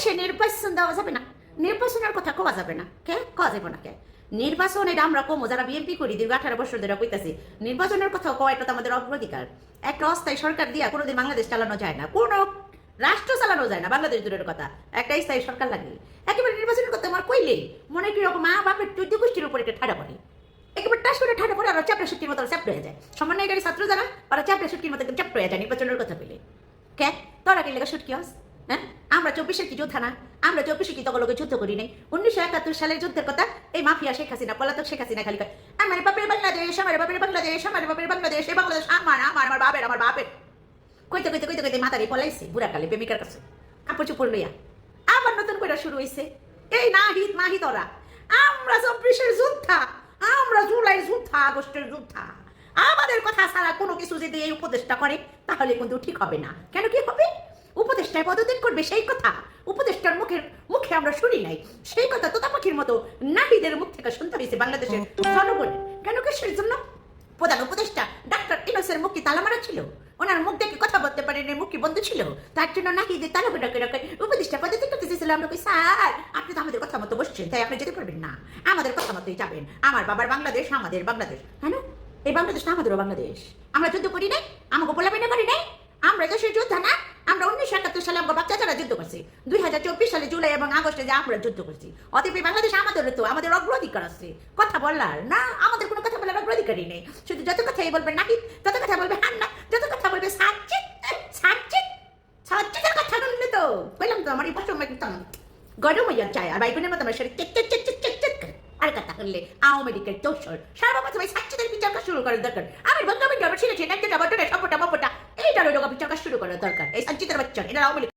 দেশে নির্বাচন দেওয়া যাবে না। নির্বাচনের কথা কোয়া যাবে না। কে? কোয়া যাবে না কে? নির্বাচন আমরা কমো, যারা বিএনপি করি, দীর্ঘ আঠারো বছর ধরে কইতাছি, নির্বাচনের কথা কওয়া এটা তো আমাদের অগ্রাধিকার। একটা অস্থায়ী সরকার দিয়া কোনোদিন বাংলাদেশ চালানো যায় না। কোনো রাষ্ট্র চালানো যায় না, বাংলাদেশ দূরের কথা। একটা স্থায়ী সরকার লাগে। একেবারে নির্বাচনের কথা আমার কইলেই মনে কি রকম মা বাপের চোদ্দ গোষ্ঠীর উপর এটা ঠাডা পড়ে। একেবারে টাস করে ঠাডা পড়ে, আর চাপড়া সুটকির মতো চ্যাপ্ট হয়ে যায়। গাড়ি ছাত্র যারা ওরা চাপড়া সুটকির মতো চ্যাপ্ট হয়ে যায় নির্বাচনের কথা পেলে কে? তোরা কি লেখা সুটকি হস? হ্যাঁ? আমরা চব্বিশের কি যোদ্ধা না? আমরা চব্বিশে কি তগলকে যুদ্ধ করি নাই? উনিশশো একাত্তর সালের যুদ্ধের কথা এই মাফিয়া শেখ হাসিনা, পলাতক শেখ হাসিনা খালি কয়, আমার বাপের বাংলাদেশ, আমার বাপের বাংলাদেশ, আমার বাপের বাংলাদেশ এই বাংলাদেশ আমার আমার আমার বাপের আমার বাপের। কইতে কইতে কইতে কইতে মাথারে পলাইছে, বুড়া কালে প্রেমিকার কাছে। কাপড় চুপড় লইয়া। আবার নতুন করে শুরু হইছে, এই না হিত না হিত ওরা, আমরা চব্বিশের যুদ্ধা, আমরা জুলাইয়ের যুদ্ধা, আগস্টের যুদ্ধা। আমাদের কথা ছাড়া কোনো কিছু যদি এই উপদেশটা করে, তাহলে কিন্তু ঠিক হবে না। কেন কি হবে? উপদেষ্টায় পদত্যাগ করবে সেই কথা উপদেষ্টার মুখের মুখে আমরা শুনি নাই। সেই কথা তোতাপাখির মতো নাহিদের মুখ থেকে শুনতে হয়েছে বাংলাদেশের জনগণের। কেন কিসের জন্য? প্রধান উপদেষ্টা ডাক্তার ইনোসের মুখ কি তালা মারা ছিল? ওনার মুখ দেখে কথা বলতে পারেন মুখ কি বন্ধ ছিল? তার জন্য নাকি যে তালা করে রাখে উপদেষ্টা পদত্যাগ করতে চেয়েছিল? আমরা কই স্যার আপনি তো আমাদের কথা মতো বসছেন তাই আপনি যেতে পারবেন না। আমাদের কথা মতোই যাবেন। আমার বাবার বাংলাদেশ আমাদের বাংলাদেশ। হ্যাঁ এই বাংলাদেশ না আমাদেরও বাংলাদেশ। আমরা যুদ্ধ করি নাই? আমাকে বলাবেন করি নাই আমরা দেশের যোদ্ধা না আমরা উনিশশো একাত্তর সালে আমরা বাচ্চারা যুদ্ধ করছি। দুই হাজার চব্বিশ সালে জুলাই এবং আগস্টে যে আমরা যুদ্ধ করছি। অতএব বাংলাদেশ আমাদের তো আমাদের অগ্রাধিকার আছে। কথা বলার না, আমাদের কোনো কথা বলার অগ্রাধিকারই নেই। শুধু যত কথাই বলবে নাকি, তত কথা বলবে হান না যত কথা বলবে কথা শুনলে তো বললাম তো আমার এই একদম গরম হয়ে যায়, আর বাইকুনের মতো আমার শরীর check check check check check আর কথা করলে আওয়ামী লীগের দোষর। সর্বপ্রথমে সাচ্চিতের বিচার করা শুরু করার দরকার। আমি বঙ্গবন্ধু বিচার করা শুরু করার দরকার। এই সাচ্চিতের বাচ্চা এটা আওয়ামী